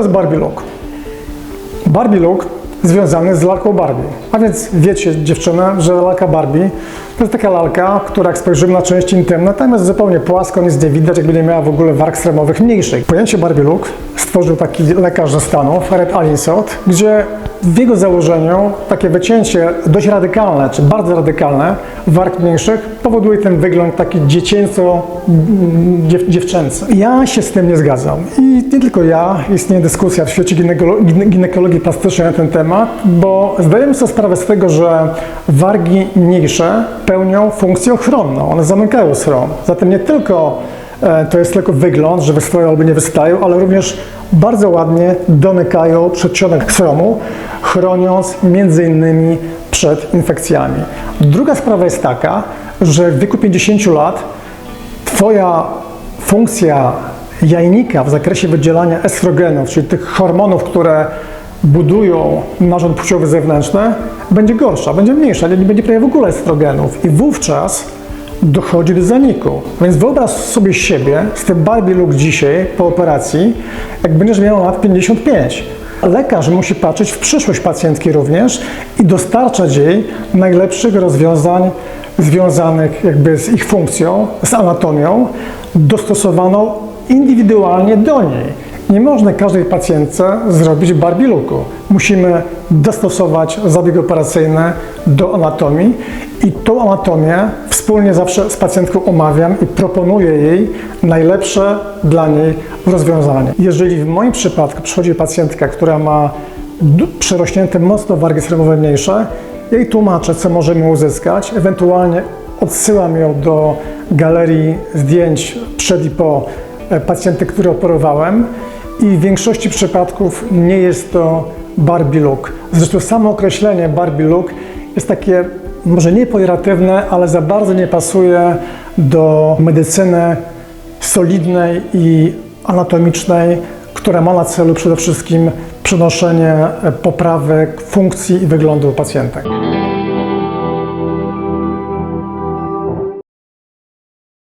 jest Barbie Look? Barbie Look związany z lalką Barbie. A więc wiecie dziewczyny, że lalka Barbie to jest taka lalka, która jak spojrzymy na część intymne, tam jest zupełnie płasko, nic nie widać, jakby nie miała w ogóle warg stremowych mniejszych. Pojęcie Barbie Look stworzył taki lekarz ze Stanów, Red Alinsot, gdzie w jego założeniu takie wycięcie dość radykalne, czy bardzo radykalne warg mniejszych powoduje ten wygląd taki dziecięco mm, dziew, dziewczęcy. Ja się z tym nie zgadzam. I nie tylko ja, istnieje dyskusja w świecie ginekolo- gine- ginekologii plastycznej na ten temat, bo zdajemy sobie sprawę z tego, że wargi mniejsze pełnią funkcję ochronną. One zamykają schron. Zatem nie tylko to jest tylko wygląd, że wystają albo nie wystają, ale również bardzo ładnie domykają przedsionek schronu, chroniąc między innymi przed infekcjami. Druga sprawa jest taka, że w wieku 50 lat Twoja funkcja jajnika w zakresie wydzielania estrogenów, czyli tych hormonów, które budują narząd płciowy zewnętrzny, będzie gorsza, będzie mniejsza, nie będzie prawie w ogóle estrogenów. I wówczas dochodzi do zaniku. Więc wyobraź sobie siebie z tym Barbie look dzisiaj po operacji, jak będziesz miał lat 55. Lekarz musi patrzeć w przyszłość pacjentki również i dostarczać jej najlepszych rozwiązań związanych jakby z ich funkcją, z anatomią, dostosowaną indywidualnie do niej. Nie można każdej pacjentce zrobić Barbie looku. Musimy dostosować zabieg operacyjny do anatomii i tą anatomię wspólnie zawsze z pacjentką omawiam i proponuję jej najlepsze dla niej rozwiązanie. Jeżeli w moim przypadku przychodzi pacjentka, która ma przerośnięte mocno wargi sremowe mniejsze, jej tłumaczę, co możemy uzyskać, ewentualnie odsyłam ją do galerii zdjęć przed i po e, pacjenty, które operowałem i w większości przypadków nie jest to Barbie look. Zresztą samo określenie Barbie look jest takie może nie pejoratywne, ale za bardzo nie pasuje do medycyny solidnej i anatomicznej, która ma na celu przede wszystkim przenoszenie e, poprawek funkcji i wyglądu pacjentek.